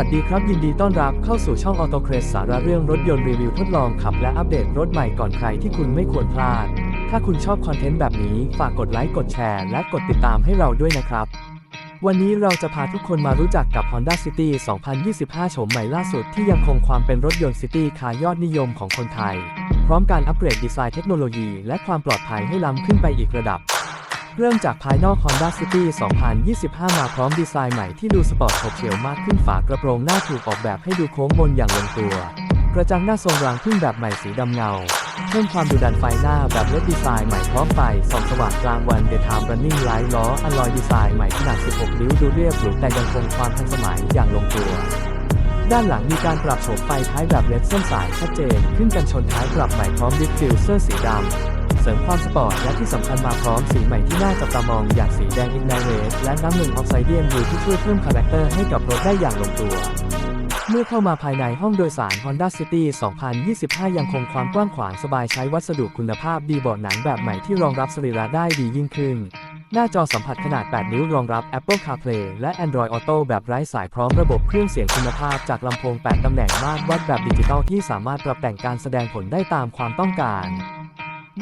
วัสดีครับ ยินดีต้อนรับเข้าสู่ช่อง Auto c r a z สาระเรื่องรถยนต์รีวิวทดลองขับ และอัปเดตรถใหม่ก่อนใครที่คุณไม่ควรพลาด ถ้าคุณชอบคอนเทนต์แบบนี้ ฝากกดไลค์กดแชร์ และกดติดตามให้เราด้วยนะครับ วันนี้เราจะพาทุกคนมารู้จักกับ Honda City 2025 โฉมใหม่ล่าสุดที่ยังคงความเป็นรถยนต์ซิตี้คาร์ยอดนิยมของคนไทย พร้อมการอัปเกรดดีไซน์เทคโนโลยี และความปลอดภัยให้ล้ำขึ้นไปอีกระดับ เริ่มจากภายนอก Honda City 2025 มาพร้อมดีไซน์ใหม่ที่ดูสปอร์ตโฉบเฉี่ยวมากขึ้นฝากระโปรงหน้าถูกออกแบบให้ดูโค้งมนอย่างลงตัว กระจังหน้าทรงรางพึ่งแบบใหม่สีดำเงา เพิ่มความดุดันไฟหน้าแบบเลดดีไซน์ใหม่พร้อมไฟส่องสว่างกลางวัน Daytime Running Light ล้ออลลอยดีไซน์ใหม่ขนาด 16 นิ้วดูเรียบหรูแต่ยังคงความทันสมัยอย่างลงตัวด้านหลังมีการปรับโฉมไฟท้ายแบบเลดเส้นสายชัดเจน ขึ้นกันชนท้ายปรับใหม่พร้อมดิฟฟิวเซอร์สีดำ ริมความสปอร์ต และที่สำคัญมาพร้อมสีใหม่ที่น่าจับตามองอย่างสีแดงอินไนเรสและน้ำเงินออกไซเดียมดูที่ช่วยเพิ่มคาแรคเตอร์ให้กับรถได้อย่างลงตัว เมื่อเข้ามาภายในห้องโดยสาร Honda City 2025 ยังคงความกว้างขวางสบายใช้วัสดุคุณภาพดีเบาะหนังแบบใหม่ที่รองรับสรีระได้ดียิ่งขึ้นหน้าจอสัมผัสขนาด 8 นิ้วรองรับ Apple CarPlay และ Android Auto แบบไร้สายพร้อมระบบเครื่องเสียงคุณภาพจากลำโพง 8 ตำแหน่งมาตรวัดแบบดิจิตอลที่สามารถปรับแต่งการแสดงผลได้ตามความต้องการ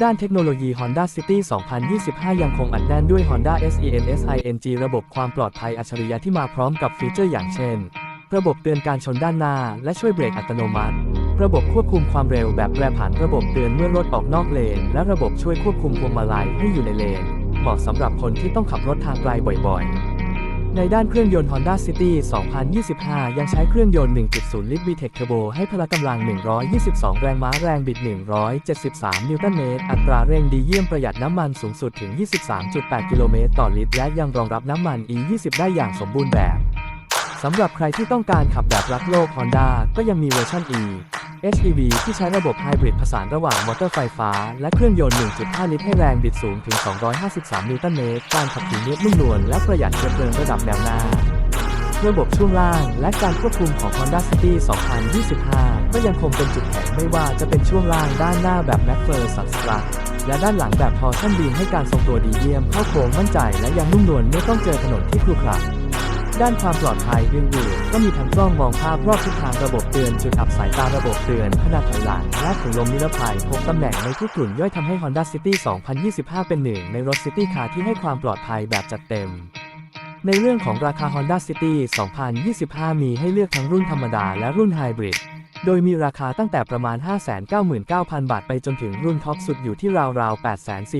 ด้านเทคโนโลยี Honda City 2025 ยังคงอัดแน่นด้วย Honda SENSING ระบบความปลอดภัยอัจฉริยะที่มาพร้อมกับฟีเจอร์อย่างเช่น ระบบเตือนการชนด้านหน้า และช่วยเบรกอัตโนมัติ ระบบควบคุมความเร็วแบบแปรผันระบบเตือนเมื่อรถออกนอกเลน และระบบช่วยควบคุมพวงมาลัยให้อยู่ในเลน เหมาะสำหรับคนที่ต้องขับรถทางไกลบ่อยๆ ในด้านเครื่องยนต์ Honda City 2025 ยังใช้เครื่องยนต์ 1.0 ลิตร VTEC Turbo ให้พละกำลัง 122 แรงม้าแรงบิด 173 นิวตันเมตร อัตราเร่งดีเยี่ยมประหยัดน้ำมันสูงสุดถึง 23.8 กิโลเมตรต่อลิตร และยังรองรับน้ำมัน E20 ได้อย่างสมบูรณ์แบบ สำหรับใครที่ต้องการขับแบบรักโลก Honda ก็ยังมีเวอร์ชัน E HEV ที่ใช้ระบบไฮบริดผสานระหว่างมอเตอร์ไฟฟ้า และเครื่องยนต์ 1.5 ลิตรให้แรงบิดสูงถึง 253 นิวตันเมตร การขับขี่เนียบนุ่มนวลและประหยัดเชื้อเพลิงระดับแนวหน้า ระบบช่วงล่างและการควบคุมของ Honda City 2025 ก็ยังคงเป็นจุดแข็งไม่ว่าจะเป็นช่วงล่างด้านหน้าแบบ McPherson Strut และด้านหลังแบบ Torsion Beam ให้การทรงตัวดีเยี่ยมเข้าโค้งมั่นใจและยังนุ่มนวลไม่ต้องเจอถนนที่ครุขระ ด้านความปลอดภัยอื่นก็มีทั้งกล้องมองภาพรอบทิศทางระบบเตือนจุดอับสายตาระบบเตือนขนาดถอยหลังและถุงลมนิรภัย6ตำแหน่งในทุกกลุ่มย่อยทำให้ Honda City 2025 เป็นหนึ่งในรถซิตี้คาร์ที่ให้ความปลอดภัยแบบจัดเต็มในเรื่องของราคา Honda City 2025 มีให้เลือกทั้งรุ่นธรรมดาและรุ่นไฮบริด โดยมีราคาตั้งแต่ประมาณ 599,000 บาทไปจนถึงรุ่นท็อปสุดอยู่ที่ราวๆ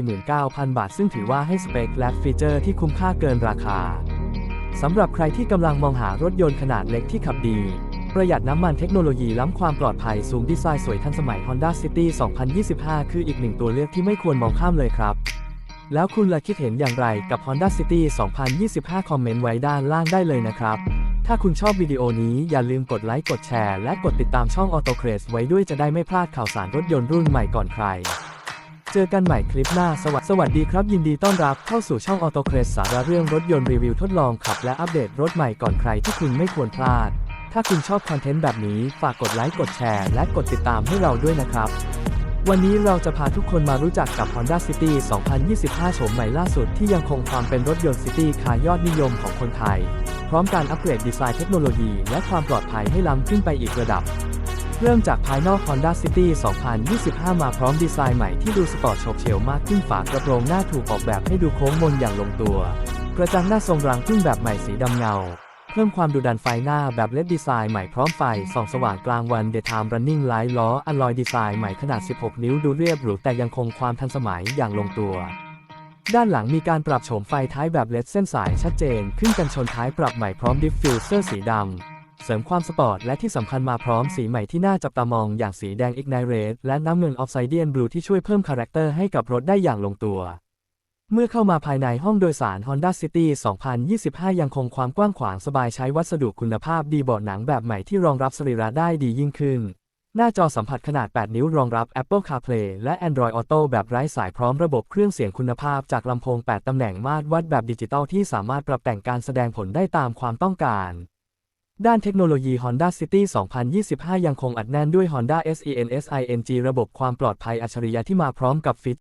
849,000 บาท ซึ่งถือว่าให้สเปคและฟีเจอร์ที่คุ้มค่าเกินราคา สำหรับใครที่กำลังมองหารถยนต์ขนาดเล็กที่ขับดี ประหยัดน้ำมันเทคโนโลยีล้ำความปลอดภัยสูงดีไซน์สวยทันสมัย Honda City 2025 คืออีกหนึ่งตัวเลือกที่ไม่ควรมองข้ามเลยครับ แล้วคุณล่ะคิดเห็นอย่างไรกับ Honda City 2025 คอมเมนต์ไว้ด้านล่างได้เลยนะครับ ถ้าคุณชอบวิดีโอนี้อย่าลืมกดไลค์กดแชร์และกดติดตามช่อง Auto c r a z ไว้ด้วยจะได้ไม่พลาดข่าวสารรถยนต์รุ่นใหม่ก่อนใคร เจอกันใหม่คลิปหน้าสวัสสวัสดีครับ ยินดีต้อนรับเข้าสู่ช่อง Auto c r a z สาระเรื่องรถยนต์รีวิวทดลองขับและอัปเดตรถใหม่ก่อนใครที่คุณไม่ควรพลาด ถ้าคุณชอบคอนเทนต์แบบนี้ฝากกดไลค์กดแชร์และกดติดตามให้เราด้วยนะครับวันนี้เราจะพาทุกคนมารู้จักกับ Honda City 2025 โฉมใหม่ล่าสุดที่ยังคงความเป็นรถยนต์ซิตี้คาร์ยอดนิยมของคนไทย พร้อมการอัปเกรดดีไซน์เทคโนโลยีและความปลอดภัยให้ล้ำขึ้นไปอีกระดับ เริ่มจากภายนอก Honda City 2025 มาพร้อมดีไซน์ใหม่ที่ดูสปอร์ตโฉบเฉี่ยวมากขึ้นฝากระโปรงหน้าถูกออกแบบให้ดูโค้งมนอย่างลงตัว กระจังหน้าทรงรางพึ่งแบบใหม่สีดำเงา เพิ่มความดุดันไฟหน้าแบบเลดดีไซน์ใหม่พร้อมไฟส่องสว่างกลางวัน Daytime Running Light ล้ออลลอยดีไซน์ใหม่ขนาด 16 นิ้วดูเรียบหรูแต่ยังคงความทันสมัยอย่างลงตัวด้านหลังมีการปรับโฉมไฟท้ายแบบเลดเส้นสายชัดเจน ขึ้นกันชนท้ายปรับใหม่พร้อมดิฟฟิวเซอร์สีดำ เสริมความสปอร์ตและที่สำคัญมาพร้อมสีใหม่ที่น่าจับตามองอย่างสีแดง Ignite Red และน้ำเงิน Obsidian Blue ที่ช่วยเพิ่มคาแรคเตอร์ให้กับรถได้อย่างลงตัว เมื่อเข้ามาภายในห้องโดยสาร Honda City 2025 ยังคงความกว้างขวางสบายใช้วัสดุคุณภาพดีเบาะหนังแบบใหม่ที่รองรับสรีระได้ดียิ่งขึ้นหน้าจอสัมผัสขนาด 8 นิ้วรองรับ Apple CarPlay และ Android Auto แบบไร้สายพร้อมระบบเครื่องเสียงคุณภาพจากลำโพง 8 ตำแหน่งมาตรวัดแบบดิจิตอลที่สามารถปรับแต่งการแสดงผลได้ตามความต้องการ ด้านเทคโนโลยี Honda City 2025 ยังคงอัดแน่นด้วย Honda SENSING ระบบความปลอดภัยอัจฉริยะที่มาพร้อมกับฟิต